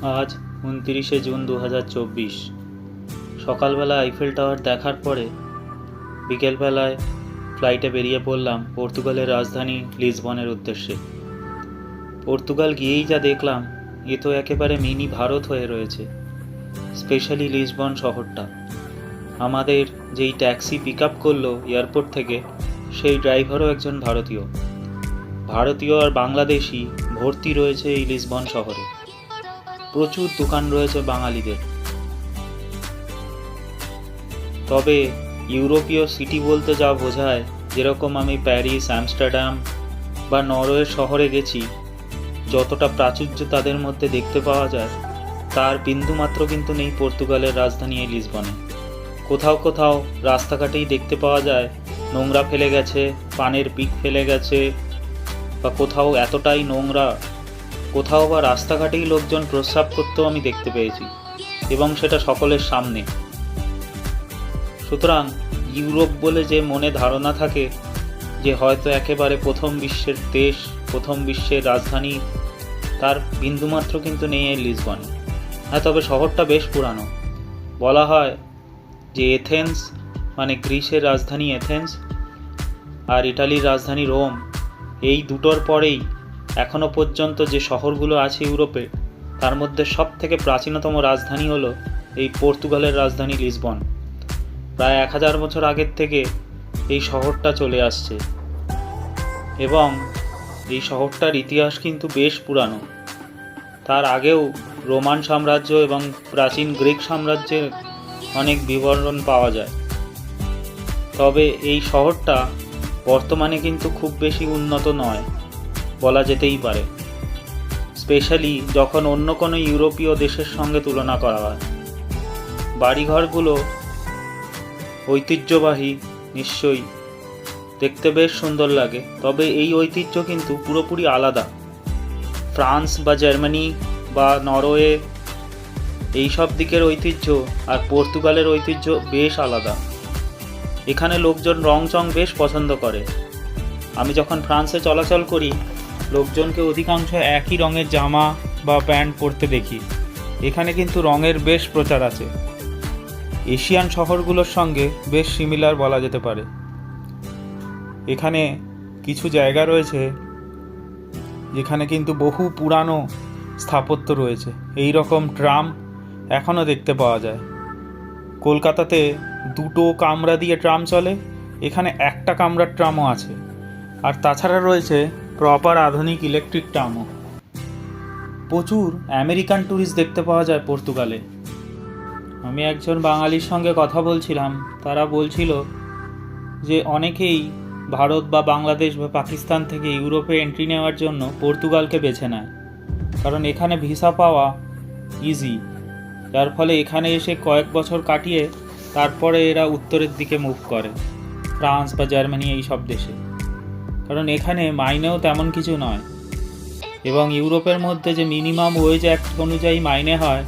আজ উনতিরিশে জুন দু হাজার চব্বিশ। সকালবেলা আইফেল টাওয়ার দেখার পরে বিকেলবেলায় ফ্লাইটে বেরিয়ে পড়লাম পর্তুগালের রাজধানী লিসবনের উদ্দেশ্যে। পর্তুগাল গিয়েই যা দেখলাম, এ তো একেবারে মিনি ভারত হয়ে রয়েছে স্পেশালি লিসবন শহরটা। আমাদের যেই ট্যাক্সি পিক আপ করল এয়ারপোর্ট থেকে, সেই ড্রাইভারও একজন ভারতীয়। ভারতীয় আর বাংলাদেশি ভর্তি রয়েছে এই লিসবন শহরে। প্রচুর দোকান রয়েছে বাঙালিদের। তবে ইউরোপীয় সিটি বলতে যা বোঝায়, যেরকম আমি প্যারিস আমস্টারডাম বা নরওয়ে শহরে গেছি, যতটা প্রাচুর্য তাদের মধ্যে দেখতে পাওয়া যায়, তার বিন্দুমাত্র কিন্তু নেই পর্তুগালের রাজধানী লিসবনে। কোথাও কোথাও রাস্তাঘাটেই দেখতে পাওয়া যায়, নোংরা ফেলে গেছে, পানের পিক ফেলে গেছে, বা কোথাও এতটাই নোংরা কোথাও বা রাস্তাঘাটেই লোকজন প্রস্রাব করতেও আমি দেখতে পেয়েছি, এবং সেটা সকলের সামনে। সুতরাং ইউরোপ বলে যে মনে ধারণা থাকে, যে হয়তো একেবারে প্রথম বিশ্বের দেশ, প্রথম বিশ্বের রাজধানী, তার বিন্দুমাত্র কিন্তু নেই এই লিসবনে। হ্যাঁ তবে শহরটা বেশ পুরানো। বলা হয় যে এথেন্স মানে গ্রিসের রাজধানী এথেন্স আর ইটালির রাজধানী রোম, এই দুটোর পরেই এখনও পর্যন্ত যে শহরগুলো আছে ইউরোপে, তার মধ্যে সব থেকে প্রাচীনতম রাজধানী হলো এই পর্তুগালের রাজধানী লিসবন। প্রায় এক হাজার বছর আগের থেকে এই শহরটা চলে আসছে। এবং এই শহরটার ইতিহাস কিন্তু বেশ পুরানো। তার আগেও রোমান সাম্রাজ্য এবং প্রাচীন গ্রিক সাম্রাজ্যের অনেক বিবরণ পাওয়া যায়। তবে এই শহরটা বর্তমানে কিন্তু খুব বেশি উন্নত নয়। বলা যেতেই পারে। স্পেশালি যখন অন্য কোনো ইউরোপীয় দেশের সঙ্গে তুলনা করা হয়। বাড়িঘরগুলো ঐতিহ্যবাহী, নিশ্চয়ই। দেখতে বেশ সুন্দর লাগে, তবে এই ঐতিহ্য কিন্তু পুরোপুরি আলাদা। ফ্রান্স বা জার্মানি বা নরওয়ে এই সব দিকের ঐতিহ্য আর পর্তুগালের ঐতিহ্য বেশ আলাদা। এখানে লোকজন রং চং বেশ পছন্দ করে। আমি যখন ফ্রান্সে চলাচল করি লোকজনকে অধিকাংশ একই রঙের জামা বা প্যান্ট পরতে দেখি। এখানে কিন্তু রঙের বেশ প্রচার আছে। এশিয়ান শহরগুলোর সঙ্গে বেশ সিমিলার বলা যেতে পারে। এখানে কিছু জায়গা রয়েছে যেখানে কিন্তু বহু পুরানো স্থাপত্য রয়েছে। এই রকম ট্রাম এখনও দেখতে পাওয়া যায়। কলকাতাতে দুটো কামরা দিয়ে ট্রাম চলে, এখানে একটা কামরার ট্রামও আছে। আর তাছাড়া রয়েছে প্রপার আধুনিক ইলেকট্রিক ট্রামও। প্রচুর আমেরিকান ট্যুরিস্ট দেখতে পাওয়া যায় পর্তুগালে। আমি একজন বাঙালির সঙ্গে কথা বলছিলাম, তারা বলছিল যে অনেকেই ভারত বা বাংলাদেশ বা পাকিস্তান থেকে ইউরোপে এন্ট্রি নেওয়ার জন্য পর্তুগালকে বেছে নেয়। কারণ এখানে ভিসা পাওয়া ইজি যার ফলে এখানে এসে কয়েক বছর কাটিয়ে তারপরে এরা উত্তরের দিকে মুভ করে। ফ্রান্স বা জার্মানি এই সব দেশে। কারণ এখানে মাইনেও তেমন কিছু নয়। এবং ইউরোপের মধ্যে যে মিনিমাম ওয়েজ অ্যাক্ট অনুযায়ী মাইনে হয়,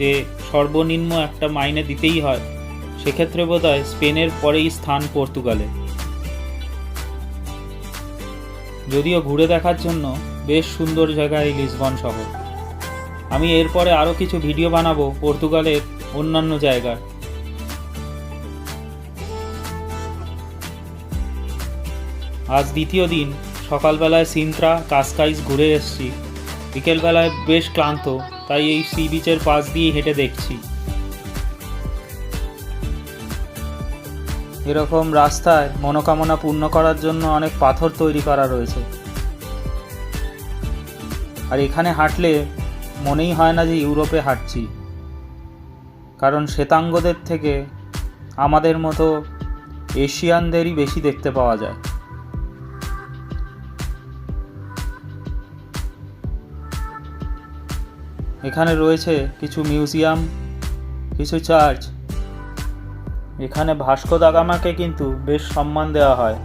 যে সর্বনিম্ন একটা মাইনে দিতেই হয়, সেক্ষেত্রে বোধ হয় স্পেনের পরেই স্থান পর্তুগালে। যদিও ঘুরে দেখার জন্য বেশ সুন্দর জায়গা এই লিসবন শহর। আমি এরপরে আরও কিছু ভিডিও বানাবো পর্তুগালের অন্যান্য জায়গার আজ দ্বিতীয় দিন, সকালবেলায় সিন্ত্রা কাসকাইস ঘুরে এসেছি। বিকেলবেলায় বেশ ক্লান্ত, তাই এই সি বিচের পাশ দিয়ে হেঁটে দেখছি। এরকম রাস্তায় মনোকামনা পূর্ণ করার জন্য অনেক পাথর তৈরি করা রয়েছে। আর এখানে হাঁটলে মনেই হয় না যে ইউরোপে হাঁটছি। কারণ শ্বেতাঙ্গদের থেকে আমাদের মতো এশিয়ানদেরই বেশি দেখতে পাওয়া যায়। এখানে রয়েছে কিছু মিউজিয়াম, কিছু চার্চ। এখানে ভাস্কো দা গামাকে কিন্তু বেশ সম্মান দেওয়া হয়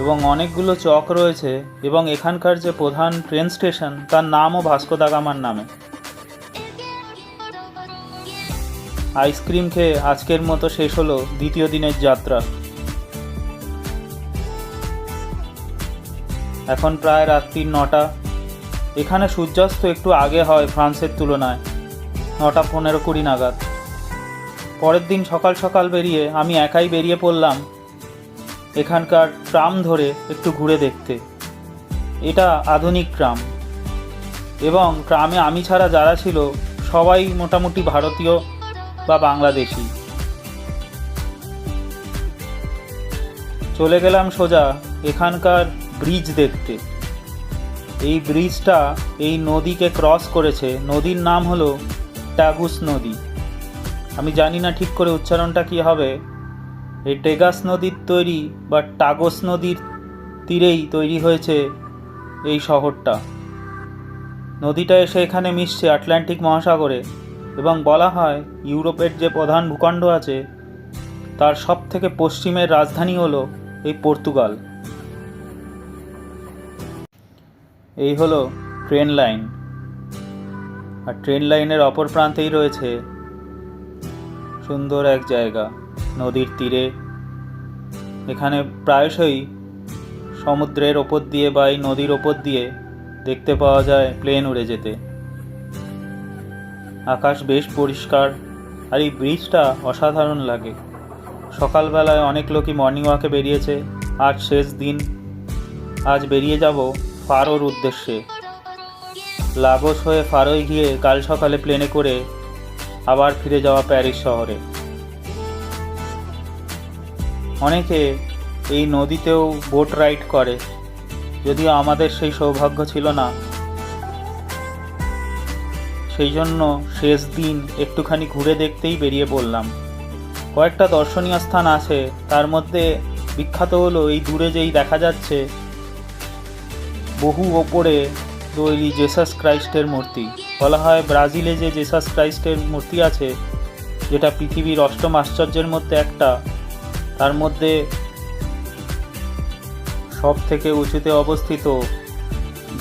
এবং অনেকগুলো চক রয়েছে এবং এখানকার যে প্রধান ট্রেন স্টেশন, তার নামও ভাস্কো দা গামার নামে। আইসক্রিম খেয়ে আজকের মতো শেষ হলো দ্বিতীয় দিনের যাত্রা। এখন প্রায় রাত্রির নটা। এখানে সূর্যাস্ত একটু আগে হয় ফ্রান্সের তুলনায়, নটা পনেরো কুড়ি নাগাদ। পরের দিন সকাল সকাল বেরিয়ে আমি একাই বেরিয়ে পড়লাম এখানকার ট্রাম ধরে একটু ঘুরে দেখতে। এটা আধুনিক ট্রাম। এবং ট্রামে আমি ছাড়া যারা ছিল, সবাই মোটামুটি ভারতীয় বা বাংলাদেশি। চলে গেলাম সোজা এখানকার ব্রিজ দেখতে। এই ব্রিজটা এই নদীকে ক্রস করেছে। নদীর নাম হলো ট্যাগুস নদী। আমি জানি না ঠিক করে উচ্চারণটা কি হবে। এই টেগাস নদীর তৈরি বা টাগোস নদীর তীরেই তৈরি হয়েছে এই শহরটা। নদীটা এসে এখানে মিশছে আটলান্টিক মহাসাগরে এবং বলা হয় ইউরোপের যে প্রধান ভূখণ্ড আছে, তার সব থেকে পশ্চিমের রাজধানী হলো এই পর্তুগাল। এই হলো ট্রেন লাইন। আর ট্রেন লাইনের অপর প্রান্তেই রয়েছে সুন্দর এক জায়গা, নদীর তীরে। এখানে প্রায়শই সমুদ্রের ওপর দিয়ে বা এই নদীর ওপর দিয়ে দেখতে পাওয়া যায় প্লেন উড়ে যেতে। আকাশ বেশ পরিষ্কার আর এই ব্রিজটা অসাধারণ লাগে। সকালবেলায় অনেক লোকই মর্নিং ওয়াকে বেরিয়েছে। আজ শেষ দিন। আজ বেরিয়ে যাব ফারোর উদ্দেশ্যে। লাগোস হয়ে ফারোয় গিয়ে কাল সকালে প্লেনে করে আবার ফিরে যাওয়া প্যারিস শহরে। অনেকে এই নদীতেও বোট রাইড করে, যদিও আমাদের সেই সৌভাগ্য ছিল না। সেই জন্য শেষ দিন একটুখানি ঘুরে দেখতেই বেরিয়ে পড়লাম। কয়েকটা দর্শনীয় স্থান আছে, তার মধ্যে বিখ্যাত হলো এই দূরে যেই দেখা যাচ্ছে বহু ওপরে তৈরি জেসাস ক্রাইস্টের মূর্তি। বলা হয় ব্রাজিলে যে জেসাস ক্রাইস্টের মূর্তি আছে, যেটা পৃথিবীর অষ্টম আশ্চর্যের মধ্যে একটা, তার মধ্যে সব থেকে উঁচুতে অবস্থিত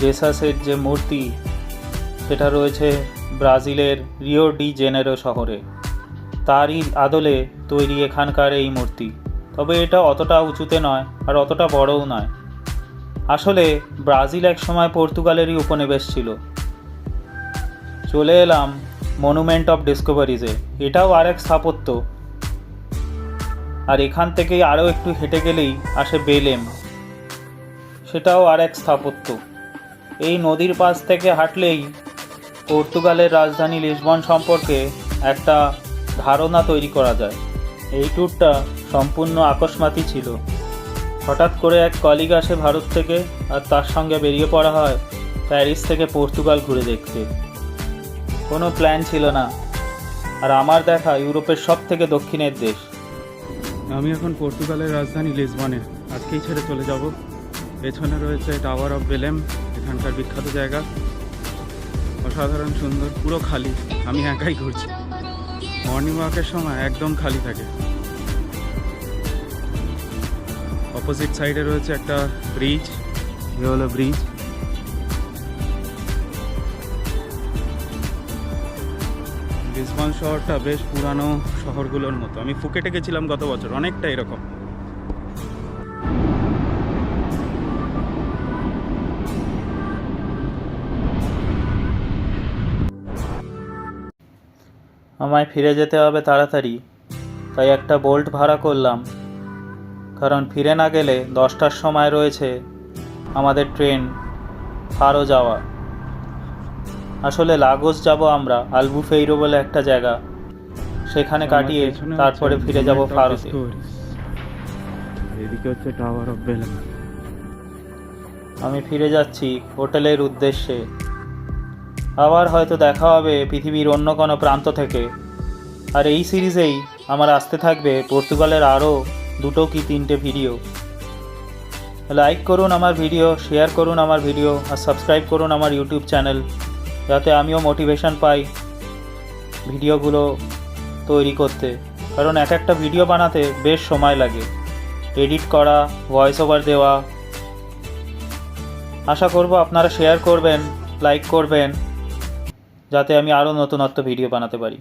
জেসাসের যে মূর্তি, সেটা রয়েছে ব্রাজিলের রিও ডি জেনেরো শহরে। তারই আদলে তৈরি এখানকার এই মূর্তি। তবে এটা অতটা উঁচুতে নয়, আর অতটা বড়ও নয়। আসলে ব্রাজিল এক সময় পর্তুগালেরই উপনিবেশ ছিল। চলে এলাম মনুমেন্ট অফ ডিসকভারিজে এটাও আরেক স্থাপত্য। আর এখান থেকেই আরও একটু হেঁটে গেলেই আসে বেলেম। সেটাও আর এক স্থাপত্য। এই নদীর পাশ থেকে হাঁটলেই পর্তুগালের রাজধানী লিসবন সম্পর্কে একটা ধারণা তৈরি করা যায়। এই ট্যুরটা সম্পূর্ণ আকস্মাতই ছিল। হঠাৎ করে এক কলিগ আসে ভারত থেকে আর তার সঙ্গে বেরিয়ে পড়া হয় প্যারিস থেকে পর্তুগাল ঘুরে দেখতে। কোনো প্ল্যান ছিল না। আর আমার দেখা ইউরোপের সব থেকে দক্ষিণের দেশ। আমি এখন পর্তুগালের রাজধানী লিসবনে। আজকেই ছেড়ে চলে যাব। পেছনে রয়েছে টাওয়ার অফ বেলেম এখানকার বিখ্যাত জায়গা। অসাধারণ সুন্দর, পুরো খালি। আমি একাই ঘুরছি। মর্নিং ওয়াকের সময় একদম খালি থাকে। অপোজিট সাইডে রয়েছে একটা ব্রিজ এ হলো ব্রিজ লিসবন শহরটা বেশ পুরানো শহরগুলোর মতো। আমি ফুকেটে গেছিলাম গত বছর, অনেকটা এরকম। আমায় ফিরে যেতে হবে তাড়াতাড়ি, তাই একটা বোল্ট ভাড়া করলাম। কারণ ফিরে না গেলে দশটার সময় রয়েছে আমাদের ট্রেন। ফারো যাওয়া। আসলে লাগোস যাব আমরা আলবুফেইরো বলে একটা জায়গা। সেখানে কাটিয়ে তারপরে ফিরে যাব ফারোতে। এদিকে হচ্ছে টাওয়ার অফ বেলেম আমি ফিরে যাচ্ছি হোটেলের উদ্দেশ্যে। আবার হয়তো দেখা হবে পৃথিবীর অন্য কোনো প্রান্ত থেকে। আর এই সিরিজেই আমার আসতে থাকবে পর্তুগালের আরও দুটো কি তিনটে ভিডিও লাইক করুন আমার ভিডিও শেয়ার করুন আমার ভিডিও আর সাবস্ক্রাইব করুন আমার ইউটিউব চ্যানেল যাতে আমিও মোটিভেশন পাই ভিডিওগুলো তৈরি করতে। কারণ এক একটা ভিডিও বানাতে বেশ সময় লাগে। এডিট করা ভয়েস ওভার দেওয়া। আশা করব আপনারা শেয়ার করবেন লাইক করবেন, যাতে আমি আরও নতুনত্ব ভিডিও বানাতে পারি।